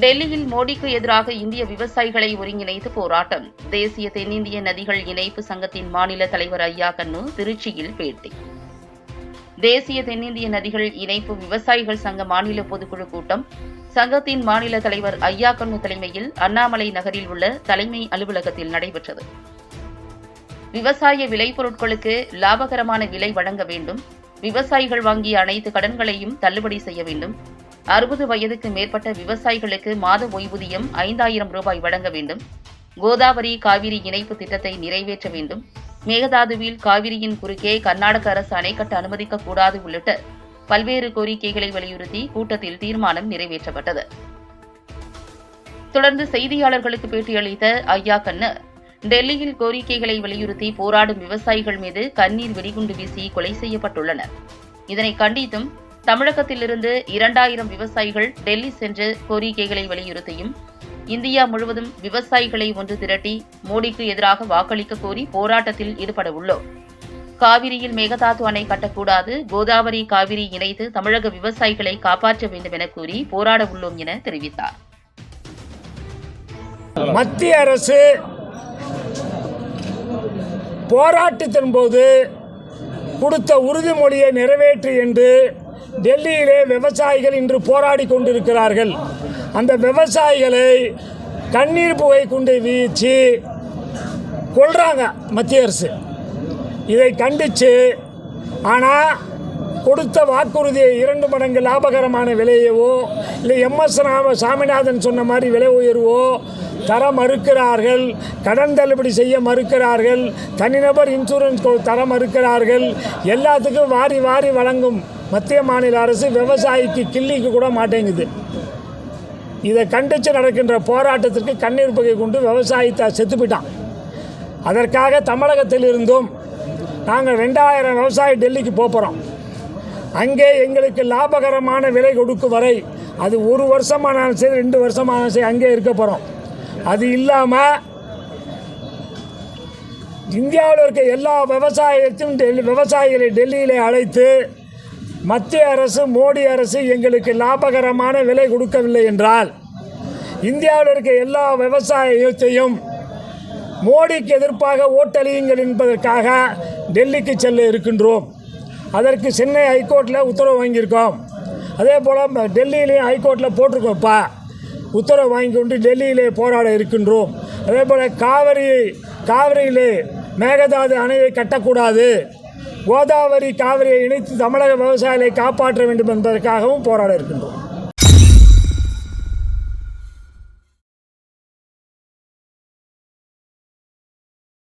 டெல்லியில் மோடிக்கு எதிராக இந்திய விவசாயிகளை ஒருங்கிணைத்து போராட்டம். தேசிய தென்னிந்திய நதிகள் இணைப்பு சங்கத்தின் மாநில தலைவர் ஐயா கண்ணு திருச்சியில் பேட்டி. தேசிய தென்னிந்திய நதிகள் இணைப்பு விவசாயிகள் சங்க மாநில பொதுக்குழு கூட்டம். சங்கத்தின் மாநில தலைவர் ஐயா கண்ணு தலைமையில் அண்ணாமலை நகரில் உள்ள தலைமை அலுவலகத்தில் நடைபெற்றது. விவசாய விளைபொருட்களுக்கு லாபகரமான விலை வழங்க வேண்டும். விவசாயிகள் வாங்கிய அனைத்து கடன்களையும் தள்ளுபடி செய்ய வேண்டும். அறுபது வயதுக்கு மேற்பட்ட விவசாயிகளுக்கு மாத ஓய்வூதியம் ஐந்தாயிரம் ரூபாய் வழங்க வேண்டும். கோதாவரி காவிரி இணைப்பு திட்டத்தை நிறைவேற்ற வேண்டும். மேகதாதுவில் காவிரியின் குறுக்கே கர்நாடக அரசு அணை கட்ட அனுமதிக்க கூடாது உள்ளிட்ட பல்வேறு கோரிக்கைகளை வலியுறுத்தி கூட்டத்தில் தீர்மானம் நிறைவேற்றப்பட்டது. தொடர்ந்து செய்தியாளர்களுக்கு பேட்டியளித்த ஐயா கண்ணு டெல்லியில் கோரிக்கைகளை வலியுறுத்தி போராடும் விவசாயிகள் மீது கண்ணீர் வெடிகுண்டு வீசி கொலை செய்யப்பட்டுள்ளனர். இதனை கண்டித்தும் தமிழகத்திலிருந்து இரண்டாயிரம் விவசாயிகள் டெல்லி சென்று கோரிக்கைகளை வலியுறுத்தியும் இந்தியா முழுவதும் விவசாயிகளை ஒன்று திரட்டி மோடிக்கு எதிராக வாக்களிக்க கோரி போராட்டத்தில் ஈடுபட உள்ளோம். காவிரியில் மேகதாது அணை கட்டக்கூடாது கோதாவரி காவிரி இணைத்து தமிழக விவசாயிகளை காப்பாற்ற வேண்டும் என கூறி போராட உள்ளோம் என தெரிவித்தார். மத்திய அரசு போராட்டத்தின் போது கொடுத்த உறுதிமொழியை நிறைவேற்று என்று டெல்லியிலே விவசாயிகள் இன்று போராடி கொண்டிருக்கிறார்கள். அந்த விவசாயிகளை கண்ணீர் புகை கொண்டு வீச்சு கொள்கிறாங்க மத்திய அரசு. இதை கண்டித்து ஆனால் கொடுத்த வாக்குறுதியை இரண்டு மடங்கு லாபகரமான விலையவோ இல்லை எம்எஸ் ராம சாமிநாதன் சொன்ன மாதிரி விலை உயர்வோ தர மறுக்கிறார்கள். கடன் தள்ளுபடி செய்ய மறுக்கிறார்கள். தனிநபர் இன்சூரன்ஸ் தர மறுக்கிறார்கள். எல்லாத்துக்கும் வாரி வாரி வழங்கும் மத்திய மாநில அரசு விவசாயிக்கு கிள்ளிக்கு கூட மாட்டேங்குது. இதை கண்டித்து நடக்கின்ற போராட்டத்திற்கு கண்ணீர் புகை கொண்டு விவசாயத்தை செத்து போயிட்டான். அதற்காக தமிழகத்தில் இருந்தும் நாங்கள் ரெண்டாயிரம் விவசாயி டெல்லிக்கு போக போகிறோம் அங்கே எங்களுக்கு லாபகரமான விலை கொடுக்கும் வரை அது ஒரு வருஷமானாலும் சரி ரெண்டு வருஷமானாலும் சரி அங்கே இருக்க போகிறோம் அது இல்லாமல் இந்தியாவில் இருக்க எல்லா விவசாயத்தையும் டெல்லி விவசாயிகளை டெல்லியிலே அழைத்து மத்திய அரசு மோடி அரசு எங்களுக்கு லாபகரமான விலை கொடுக்கவில்லை என்றால் இந்தியாவில் இருக்க எல்லா விவசாயத்தையும் மோடிக்கு எதிர்ப்பாக ஓட்டளியுங்கள் என்பதற்காக டெல்லிக்கு செல்ல இருக்கின்றோம். அதற்கு சென்னை ஹைகோர்ட்டில் உத்தரவு வாங்கியிருக்கோம். அதே போல் டெல்லியிலையும் ஹைகோர்ட்டில் போட்டிருக்கோம்ப்பா. உத்தரவு வாங்கி கொண்டு டெல்லியிலே போராட இருக்கின்றோம். அதே போல் காவிரி காவிரியிலே மேகதாது அணையை கட்டக்கூடாது. கோதாவரி காவிரியை இணைத்து தமிழக விவசாயிகளை காப்பாற்ற வேண்டும் என்பதற்காகவும் போராட இருக்கின்றோம்.